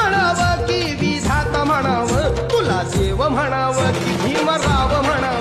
म्हणावं की विधात म्हणावं. तुला देव म्हणावं की भीमराव म्हणावं.